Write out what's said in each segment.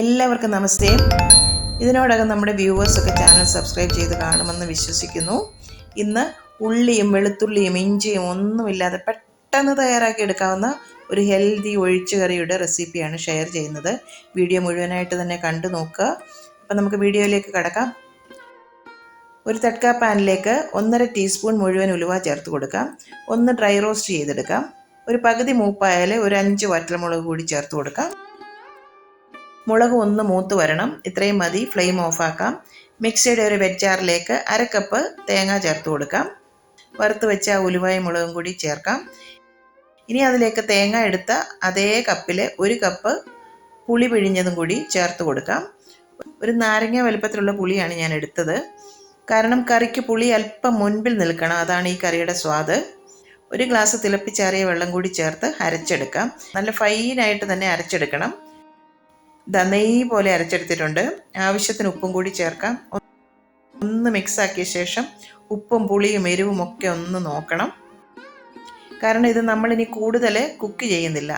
എല്ലാവർക്കും നമസ്തേ. ഇതിനോടകം നമ്മുടെ വ്യൂവേഴ്സൊക്കെ ചാനൽ സബ്സ്ക്രൈബ് ചെയ്ത് കാണുമെന്ന് വിശ്വസിക്കുന്നു. ഇന്ന് ഉള്ളിയും വെളുത്തുള്ളിയും ഇഞ്ചിയും ഒന്നുമില്ലാതെ പെട്ടെന്ന് തയ്യാറാക്കി എടുക്കാവുന്ന ഒരു ഹെൽത്തി ഒഴിച്ചുകറിയുടെ റെസിപ്പിയാണ് ഷെയർ ചെയ്യുന്നത്. വീഡിയോ മുഴുവനായിട്ട് തന്നെ കണ്ടു നോക്കുക. അപ്പം നമുക്ക് വീഡിയോയിലേക്ക് കടക്കാം. ഒരു തട്ക പാനിലേക്ക് ഒന്നര ടീസ്പൂൺ മുഴുവൻ ഉലുവ ചേർത്ത് കൊടുക്കാം. ഒന്ന് ഡ്രൈ റോസ്റ്റ് ചെയ്തെടുക്കാം. ഒരു പകുതി മൂപ്പായാൽ ഒരു അഞ്ച് വറ്റൽമുളക് കൂടി ചേർത്ത് കൊടുക്കാം. മുളക് ഒന്ന് മൂത്ത് വരണം. ഇത്രയും മതി. ഫ്ലെയിം ഓഫാക്കാം മിക്സിയുടെ ഒരു വെജാറിലേക്ക് അര കപ്പ് തേങ്ങ ചേർത്ത് കൊടുക്കാം. വറുത്ത് വെച്ച ഉലുവായും മുളകും കൂടി ചേർക്കാം. ഇനി അതിലേക്ക് തേങ്ങ എടുത്ത അതേ കപ്പിൽ ഒരു കപ്പ് പുളി പിഴിഞ്ഞതും കൂടി ചേർത്ത് കൊടുക്കാം. ഒരു നാരങ്ങ വലുപ്പത്തിലുള്ള പുളിയാണ് ഞാൻ എടുത്തത്. കാരണം കറിക്ക് പുളി അല്പം മുൻപിൽ നിൽക്കണം. അതാണ് ഈ കറിയുടെ സ്വാദ്. ഒരു ഗ്ലാസ് തിളപ്പിച്ചാറിയ വെള്ളം കൂടി ചേർത്ത് അരച്ചെടുക്കാം. നല്ല ഫൈനായിട്ട് തന്നെ അരച്ചെടുക്കണം. ദാ പോലെ അരച്ചെടുത്തിട്ടുണ്ട്. ആവശ്യത്തിന് ഉപ്പും കൂടി ചേർക്കാം. ഒന്ന് മിക്സ് ആക്കിയ ശേഷം ഉപ്പും പുളിയും എരിവും ഒക്കെ ഒന്ന് നോക്കണം. കാരണം ഇത് നമ്മളിനി കൂടുതൽ കുക്ക് ചെയ്യുന്നില്ല.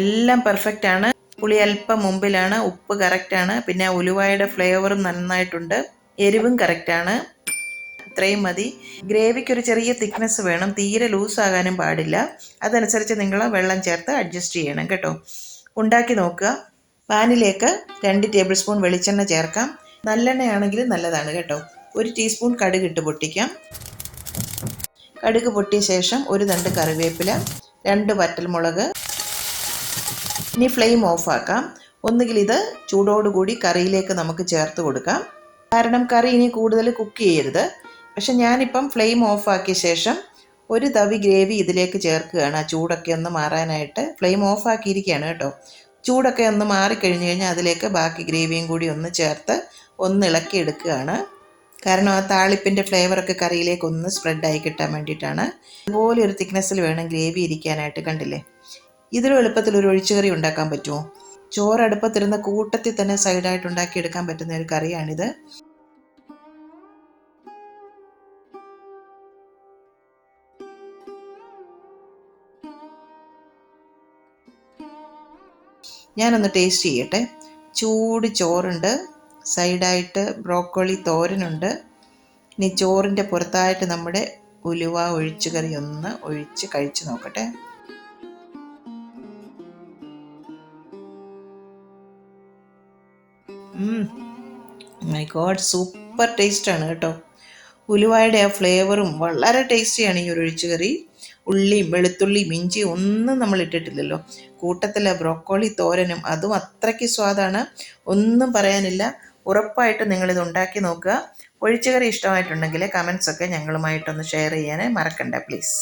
എല്ലാം പെർഫെക്റ്റ് ആണ്. പുളി അല്പം മുമ്പിലാണ് ഉപ്പ് കറക്റ്റാണ് പിന്നെ ഉലുവായുടെ ഫ്ലേവറും നന്നായിട്ടുണ്ട്. എരിവും കറക്റ്റാണ് ഇത്രയും മതി. ഗ്രേവിക്ക് ഒരു ചെറിയ തിക്നെസ് വേണം. തീരെ ലൂസ് ആകാനും പാടില്ല. അതനുസരിച്ച് നിങ്ങൾ വെള്ളം ചേർത്ത് അഡ്ജസ്റ്റ് ചെയ്യണം കേട്ടോ. ഉണ്ടാക്കി നോക്കുക. പാനിലേക്ക് രണ്ട് ടേബിൾ സ്പൂൺ വെളിച്ചെണ്ണ ചേർക്കാം. നല്ലെണ്ണയാണെങ്കിൽ നല്ലതാണ് കേട്ടോ. ഒരു ടീസ്പൂൺ കടുക് ഇട്ട് പൊട്ടിക്കാം. കടുക് പൊട്ടിയ ശേഷം ഒരു തണ്ട് കറിവേപ്പില രണ്ട് വറ്റൽമുളക്. ഇനി ഫ്ലെയിം ഓഫാക്കാം ഒന്നുകിൽ ഇത് ചൂടോടുകൂടി കറിയിലേക്ക് നമുക്ക് ചേർത്ത് കൊടുക്കാം. കാരണം കറി ഇനി കൂടുതൽ കുക്ക് ചെയ്യരുത്. പക്ഷെ ഞാനിപ്പം ഫ്ലെയിം ഓഫാക്കിയ ശേഷം ഒരു തവി ഗ്രേവി ഇതിലേക്ക് ചേർക്കുകയാണ്. ആ ചൂടൊക്കെ ഒന്ന് മാറാനായിട്ട് ഫ്ലെയിം ഓഫാക്കിയിരിക്കുകയാണ് കേട്ടോ. ചൂടൊക്കെ ഒന്ന് മാറിക്കഴിഞ്ഞ് കഴിഞ്ഞാൽ അതിലേക്ക് ബാക്കി ഗ്രേവിയും കൂടി ഒന്ന് ചേർത്ത് ഒന്ന് ഇളക്കി എടുക്കുകയാണ് കാരണം ആ താളിപ്പിന്റെ ഫ്ലേവറൊക്കെ കറിയിലേക്ക് ഒന്ന് സ്പ്രെഡായി കിട്ടാൻ വേണ്ടിയിട്ടാണ്. ഇതുപോലെ ഒരു തിക്നെസ്സിൽ വേണം ഗ്രേവി ഇരിക്കാനായിട്ട് കണ്ടില്ലേ? ഇതിലും എളുപ്പത്തിൽ ഒരു ഒഴിച്ചുകറി ഉണ്ടാക്കാൻ പറ്റുമോ? ചോറ് അടുപ്പത്തിരുന്ന കൂട്ടത്തിൽ തന്നെ സൈഡായിട്ട് ഉണ്ടാക്കിയെടുക്കാൻ പറ്റുന്ന ഒരു കറിയാണിത്. ഞാനൊന്ന് ടേസ്റ്റ് ചെയ്യട്ടെ. ചൂട് ചോറുണ്ട്. സൈഡായിട്ട് ബ്രോക്കോളി തോരനുണ്ട്. ഇനി ചോറിന്റെ പുറത്തായിട്ട് നമ്മുടെ ഉലുവ ഒഴിച്ചുകറി ഒന്ന് ഒഴിച്ച് കഴിച്ചു നോക്കട്ടെ. മൈ ഗോഡ് സൂപ്പർ ടേസ്റ്റാണ് കേട്ടോ. ഉലുവായുടെ ആ ഫ്ലേവറും വളരെ ടേസ്റ്റിയാണ് ഈ ഒരു ഒഴിച്ചുകറി. ഉള്ളിയും വെളുത്തുള്ളിയും ഇഞ്ചിയും ഒന്നും നമ്മൾ ഇട്ടിട്ടില്ലല്ലോ. കൂട്ടത്തിലെ ബ്രോക്കോളി തോരനും അതും അത്രയ്ക്ക് സ്വാദാണ്. ഒന്നും പറയാനില്ല. ഉറപ്പായിട്ട് നിങ്ങളിത് ഉണ്ടാക്കി നോക്കുക. ഒഴിച്ചുകറി ഇഷ്ടമായിട്ടുണ്ടെങ്കിൽ കമൻസൊക്കെ ഞങ്ങളുമായിട്ടൊന്ന് ഷെയർ ചെയ്യാൻ മറക്കണ്ട പ്ലീസ്.